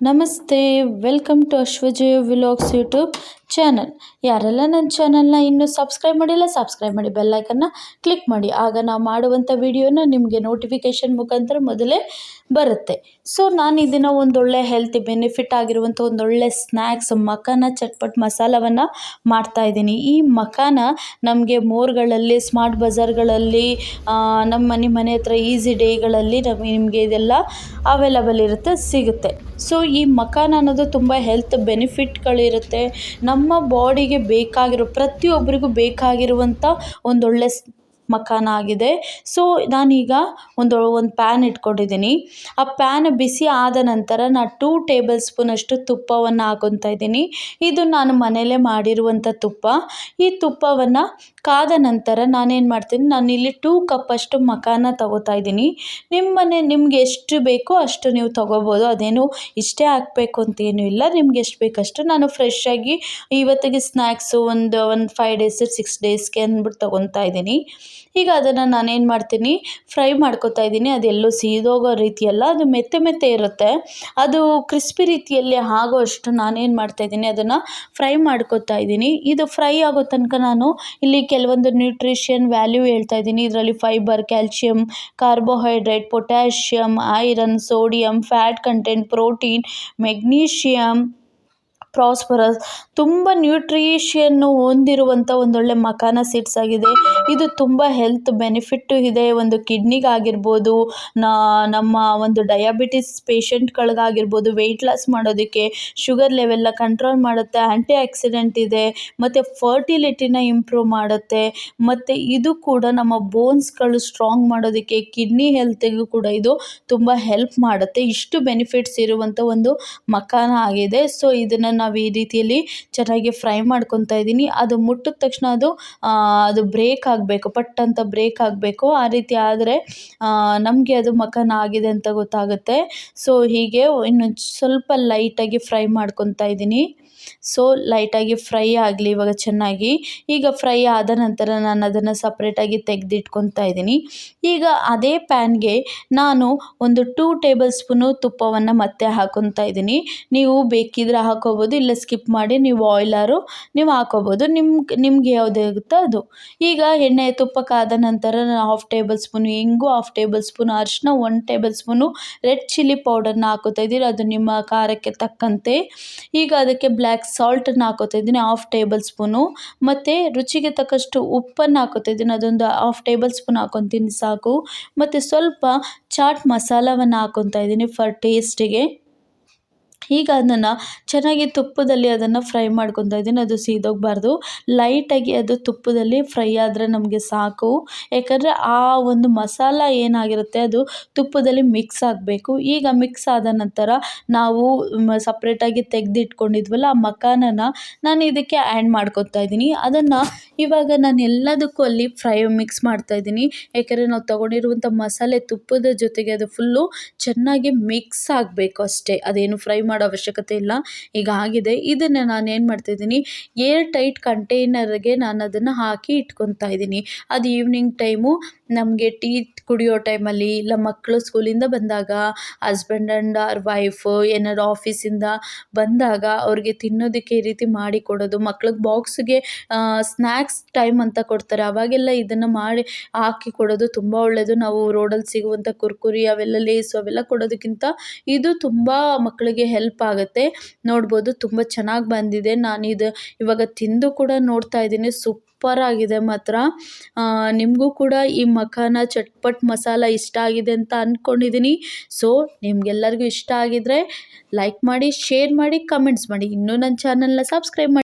नमस्ते welcome to Ashwajay vlogs YouTube channel ಯಾರೆಲ್ಲ ನನ್ನ ಚಾನಲ್ನ ಇನ್ನೂ ಸಬ್ಸ್ಕ್ರೈಬ್ ಮಾಡಿಲ್ಲ ಸಬ್ಸ್ಕ್ರೈಬ್ ಮಾಡಿ ಬೆಲ್ಲೈಕನ್ನ ಕ್ಲಿಕ್ ಮಾಡಿ. ಆಗ ನಾವು ಮಾಡುವಂಥ ವಿಡಿಯೋನ ನಿಮಗೆ ನೋಟಿಫಿಕೇಷನ್ ಮುಖಾಂತರ ಮೊದಲೇ ಬರುತ್ತೆ. ಸೊ ನಾನು ಇದನ್ನು ಒಂದೊಳ್ಳೆ ಹೆಲ್ತ್ ಬೆನಿಫಿಟ್ ಆಗಿರುವಂಥ ಒಂದೊಳ್ಳೆ ಸ್ನ್ಯಾಕ್ಸ್ ಮಖಾನ ಚಟ್ಪಟ್ ಮಸಾಲವನ್ನು ಮಾಡ್ತಾಯಿದ್ದೀನಿ ಈ ಮಖಾನ ನಮಗೆ ಮೋರ್ಗಳಲ್ಲಿ ಸ್ಮಾರ್ಟ್ ಬಜಾರ್ಗಳಲ್ಲಿ ನಮ್ಮ ಮನೆ ಮನೆ ಹತ್ರ ಈಸಿ ಡೇಗಳಲ್ಲಿ ನಮಗೆ ನಿಮಗೆ ಇದೆಲ್ಲ ಅವೈಲಬಲ್ ಇರುತ್ತೆ, ಸಿಗುತ್ತೆ. ಸೊ ಈ ಮಖಾನ ಅನ್ನೋದು ತುಂಬ ಹೆಲ್ತ್ ಬೆನಿಫಿಟ್ಗಳಿರುತ್ತೆ ನಮ್ಮ ಬಾಡಿಗೆ ಬೇಕಾಗಿರೋ ಪ್ರತಿಯೊಬ್ಬರಿಗೂ ಬೇಕಾಗಿರುವಂಥ ಒಂದೊಳ್ಳೆ ಸ್ ಮಖಾನ ಆಗಿದೆ ಸೊ ನಾನೀಗ ಒಂದು ಒಂದು ಪ್ಯಾನ್ ಇಟ್ಕೊಂಡಿದ್ದೀನಿ. ಆ ಪ್ಯಾನ್ ಬಿಸಿ ಆದ ನಂತರ ನಾನು ಟೂ ಟೇಬಲ್ ಸ್ಪೂನಷ್ಟು ತುಪ್ಪವನ್ನು ಹಾಕೊತಾ ಇದ್ದೀನಿ. ಇದು ನಾನು ಮನೆಯಲ್ಲೇ ಮಾಡಿರುವಂಥ ತುಪ್ಪ. ಈ ತುಪ್ಪವನ್ನು ಕಾದ ನಂತರ ನಾನೇನು ಮಾಡ್ತೀನಿ, ನಾನಿಲ್ಲಿ ಟೂ ಕಪ್ಪಷ್ಟು ಮಖಾನ ತಗೋತಾ ಇದ್ದೀನಿ. ನಿಮ್ಮ ಮನೆ, ನಿಮ್ಗೆ ಎಷ್ಟು ಬೇಕೋ ಅಷ್ಟು ನೀವು ತಗೋಬೋದು. ಅದೇನು ಇಷ್ಟೇ ಹಾಕಬೇಕು ಅಂತೇನೂ ಇಲ್ಲ. ನಿಮ್ಗೆ ಎಷ್ಟು ಬೇಕಷ್ಟು ನಾನು ಫ್ರೆಶ್ಶಾಗಿ ಇವತ್ತಿಗೆ ಸ್ನ್ಯಾಕ್ಸು ಒಂದು ಒಂದು ಫೈವ್ ಡೇಸ್ ಸಿಕ್ಸ್ ಡೇಸ್ಗೆ ಅಂದ್ಬಿಟ್ಟು ತೊಗೊತಾ ಇದ್ದೀನಿ. ಈಗ ಅದನ್ನು ನಾನೇನು ಮಾಡ್ತೀನಿ? ಫ್ರೈ ಮಾಡ್ಕೊತಾ ಇದ್ದೀನಿ. ಅದೆಲ್ಲೂ ಸೀದೋಗೋ ರೀತಿಯಲ್ಲ, ಅದು ಮೆತ್ತೆ ಮೆತ್ತೆ ಇರುತ್ತೆ. ಅದು ಕ್ರಿಸ್ಪಿ ರೀತಿಯಲ್ಲಿ ಆಗೋ ಅಷ್ಟು ನಾನೇನು ಮಾಡ್ತಾಯಿದ್ದೀನಿ ಅದನ್ನು ಫ್ರೈ ಮಾಡ್ಕೊತಾ ಇದ್ದೀನಿ. ಇದು ಫ್ರೈ ಆಗೋ ತನಕ ನಾನು ಇಲ್ಲಿ ಕೆಲವೊಂದು ನ್ಯೂಟ್ರಿಷನ್ ವ್ಯಾಲ್ಯೂ ಹೇಳ್ತಾ ಇದ್ದೀನಿ. ಇದರಲ್ಲಿ fibre calcium carbohydrate potassium iron, sodium, fat content, protein magnesium phosphorus, ತುಂಬ ನ್ಯೂಟ್ರೀಷಿಯನ್ನು ಹೊಂದಿರುವಂಥ ಒಂದೊಳ್ಳೆ ಮಖಾನ ಸೀಡ್ಸ್ ಆಗಿದೆ. ಇದು ತುಂಬ ಹೆಲ್ತ್ ಬೆನಿಫಿಟ್ಟು ಇದೆ. ಒಂದು ಕಿಡ್ನಿಗಾಗಿರ್ಬೋದು ನಮ್ಮ ಒಂದು ಡಯಾಬಿಟಿಸ್ ಪೇಷಂಟ್ಗಳಿಗಾಗಿರ್ಬೋದು, ವೆಯ್ಟ್ ಲಾಸ್ ಮಾಡೋದಕ್ಕೆ ಶುಗರ್ ಲೆವೆಲ್ನ ಕಂಟ್ರೋಲ್ ಮಾಡುತ್ತೆ ಆ್ಯಂಟಿ ಆಕ್ಸಿಡೆಂಟ್ ಇದೆ, ಮತ್ತು ಫರ್ಟಿಲಿಟಿನ ಇಂಪ್ರೂವ್ ಮಾಡುತ್ತೆ, ಮತ್ತು ಇದು ಕೂಡ ನಮ್ಮ ಬೋನ್ಸ್ಗಳು ಸ್ಟ್ರಾಂಗ್ ಮಾಡೋದಕ್ಕೆ, ಕಿಡ್ನಿ ಹೆಲ್ತಿಗೂ ಕೂಡ ಇದು ತುಂಬ ಹೆಲ್ಪ್ ಮಾಡುತ್ತೆ. ಇಷ್ಟು ಬೆನಿಫಿಟ್ಸ್ ಇರುವಂಥ ಒಂದು ಮಖಾನ ಆಗಿದೆ. ಸೊ, ಇದನ್ನು ನಾವು ಈ ರೀತಿಯಲ್ಲಿ ಚೆನ್ನಾಗಿ ಫ್ರೈ ಮಾಡ್ಕೊತಾ ಇದ್ದೀನಿ. ಅದು ಮುಟ್ಟಿದ ತಕ್ಷಣ ಅದು ಅದು ಬ್ರೇಕ್ ಆಗಬೇಕು ಪಟ್ ಅಂತ ಬ್ರೇಕ್ ಆಗಬೇಕು. ಆ ರೀತಿ ಆದರೆ ನಮಗೆ ಅದು ಮಖಾನ ಆಗಿದೆ ಅಂತ ಗೊತ್ತಾಗುತ್ತೆ. ಸೊ ಹೀಗೆ ಇನ್ನು ಸ್ವಲ್ಪ ಲೈಟಾಗಿ ಫ್ರೈ ಮಾಡ್ಕೊತಾ ಇದ್ದೀನಿ. ಸೊ ಲೈಟಾಗಿ ಫ್ರೈ ಆಗಲಿ ಇವಾಗ ಚೆನ್ನಾಗಿ. ಈಗ ಫ್ರೈ ಆದ ನಂತರ ನಾನು ಅದನ್ನು ಸಪ್ರೇಟಾಗಿ ತೆಗೆದಿಟ್ಕೊತಾ ಇದ್ದೀನಿ. ಈಗ ಅದೇ ಪ್ಯಾನ್ಗೆ ನಾನು ಒಂದು ಟೂ ಟೇಬಲ್ ಸ್ಪೂನು ತುಪ್ಪವನ್ನು ಮತ್ತೆ ಹಾಕೊತಾ ಇದ್ದೀನಿ. ನೀವು ಬೇಕಿದ್ರೆ ಹಾಕೋಬೋದು ಇಲ್ಲ ಸ್ಕಿಪ್ ಮಾಡಿ ನೀವು ಆಯ್ಲಾರು ನೀವು ಹಾಕೋಬೋದು. ನಿಮ್ಗೆ ನಿಮ್ಗೆ ಯಾವ್ದು ಆಗುತ್ತೋ ಅದು. ಈಗ ಎಣ್ಣೆ ತುಪ್ಪ ಕಾದ ನಂತರ ಹಾಫ್ ಟೇಬಲ್ ಸ್ಪೂನು ಇಂಗು ಹಾಫ್ ಟೇಬಲ್ ಸ್ಪೂನ್ ಅರಿಶಿನ one tablespoon red chilli ಪೌಡರ್ನ ಹಾಕೋತಾ ಇದ್ದೀರಿ. ಅದು ನಿಮ್ಮ ಖಾರಕ್ಕೆ ತಕ್ಕಂತೆ. ಈಗ ಅದಕ್ಕೆ ಬ್ಲ್ಯಾಕ್ ಸಾಲ್ಟನ್ನು ಹಾಕೋತಾ ಇದ್ದೀನಿ ಹಾಫ್ ಟೇಬಲ್ ಸ್ಪೂನು ಮತ್ತು ರುಚಿಗೆ ತಕ್ಕಷ್ಟು ಉಪ್ಪನ್ನು ಹಾಕೋತಾ ಇದ್ದೀನಿ. ಅದೊಂದು ಹಾಫ್ ಟೇಬಲ್ ಸ್ಪೂನ್ ಹಾಕೊತೀನಿ ಸಾಕು. ಮತ್ತು ಸ್ವಲ್ಪ ಚಾಟ್ ಮಸಾಲವನ್ನು ಹಾಕೊತಾ ಇದ್ದೀನಿ ಫರ್ ಟೇಸ್ಟಿಗೆ ಈಗ ಅದನ್ನು ಚೆನ್ನಾಗಿ ತುಪ್ಪದಲ್ಲಿ ಅದನ್ನು ಫ್ರೈ ಮಾಡ್ಕೊತಾ ಇದ್ದೀನಿ. ಅದು ಸೀದೋಗಬಾರ್ದು. ಲೈಟಾಗಿ ಅದು ತುಪ್ಪದಲ್ಲಿ ಫ್ರೈ ಆದರೆ ನಮಗೆ ಸಾಕು. ಯಾಕಂದರೆ ಆ ಒಂದು ಮಸಾಲ ಏನಾಗಿರುತ್ತೆ ಅದು ತುಪ್ಪದಲ್ಲಿ ಮಿಕ್ಸ್ ಆಗಬೇಕು. ಈಗ ಮಿಕ್ಸ್ ಆದ ನಂತರ ನಾವು ಸಪ್ರೇಟಾಗಿ ತೆಗೆದಿಟ್ಕೊಂಡಿದ್ವಲ್ಲ ಆ ಮಖಾನನ ನಾನು ಇದಕ್ಕೆ ಆ್ಯಡ್ ಮಾಡ್ಕೊತಾ ಇದ್ದೀನಿ. ಅದನ್ನು ಇವಾಗ ನಾನು ಎಲ್ಲದಕ್ಕೂ ಅಲ್ಲಿ ಫ್ರೈ ಮಿಕ್ಸ್ ಮಾಡ್ತಾ ಇದ್ದೀನಿ. ಯಾಕಂದರೆ ನಾವು ತೊಗೊಂಡಿರುವಂಥ ಮಸಾಲೆ ತುಪ್ಪದ ಜೊತೆಗೆ ಅದು ಫುಲ್ಲು ಚೆನ್ನಾಗಿ ಮಿಕ್ಸ್ ಆಗಬೇಕು ಅಷ್ಟೇ. ಅದೇನು ಫ್ರೈ ಅವಶ್ಯಕತೆ ಇಲ್ಲ. ಈಗ ಆಗಿದೆ. ಇದನ್ನು ನಾನು ಏನು ಮಾಡ್ತಾಯಿದ್ದೀನಿ ಏರ್ ಟೈಟ್ ಕಂಟೈನರ್ಗೆ ನಾನು ಅದನ್ನು ಹಾಕಿ ಇಟ್ಕೊತಾ ಇದ್ದೀನಿ. ಅದು ಈವ್ನಿಂಗ್ ಟೈಮು ನಮಗೆ ಟೀ ಕುಡಿಯೋ ಟೈಮಲ್ಲಿ ಇಲ್ಲ ಮಕ್ಕಳು ಸ್ಕೂಲಿಂದ ಬಂದಾಗ ಹಸ್ಬೆಂಡ್ ಆ್ಯಂಡ್ ಅವ್ರ ವೈಫ್ ಏನಾದ್ರು ಆಫೀಸಿಂದ ಬಂದಾಗ ಅವ್ರಿಗೆ ತಿನ್ನೋದಕ್ಕೆ ಈ ರೀತಿ ಮಾಡಿ ಕೊಡೋದು. ಮಕ್ಳಿಗೆ ಬಾಕ್ಸ್ಗೆ ಸ್ನ್ಯಾಕ್ಸ್ ಟೈಮ್ ಅಂತ ಕೊಡ್ತಾರೆ. ಅವಾಗೆಲ್ಲ ಇದನ್ನು ಮಾಡಿ ಹಾಕಿ ಕೊಡೋದು ತುಂಬ ಒಳ್ಳೆಯದು ನಾವು ರೋಡಲ್ಲಿ ಸಿಗುವಂಥ ಕುರ್ಕುರಿ, ಅವೆಲ್ಲ ಲೇಸು ಅವೆಲ್ಲ ಕೊಡೋದಕ್ಕಿಂತ ಇದು ತುಂಬ ಮಕ್ಕಳಿಗೆ ಹೆಲ್ಪ್ ಆಗುತ್ತೆ. ನೋಡ್ಬೋದು ತುಂಬ ಚೆನ್ನಾಗಿ ಬಂದಿದೆ. ನಾನು ಇದು ಇವಾಗ ತಿಂದು ಕೂಡ ನೋಡ್ತಾ ಇದ್ದೀನಿ. ಸೂಪರ್ ಆಗಿದೆ ಮಾತ್ರ. ನಿಮಗೂ ಕೂಡ ಈ ಮಖಾನ ಚಟ್ಪಟ್ ಮಸಾಲ ಇಷ್ಟ ಆಗಿದೆ ಅಂತ ಅಂದ್ಕೊಂಡಿದ್ದೀನಿ ಸೊ ನಿಮಗೆಲ್ಲರಿಗೂ ಇಷ್ಟ ಆಗಿದ್ರೆ ಲೈಕ್ ಮಾಡಿ ಶೇರ್ ಮಾಡಿ ಕಮೆಂಟ್ಸ್ ಮಾಡಿ. ಇನ್ನೂ ನನ್ನ ಚಾನಲ್ನ ಸಬ್ಸ್ಕ್ರೈಬ್ ಮಾಡಿ.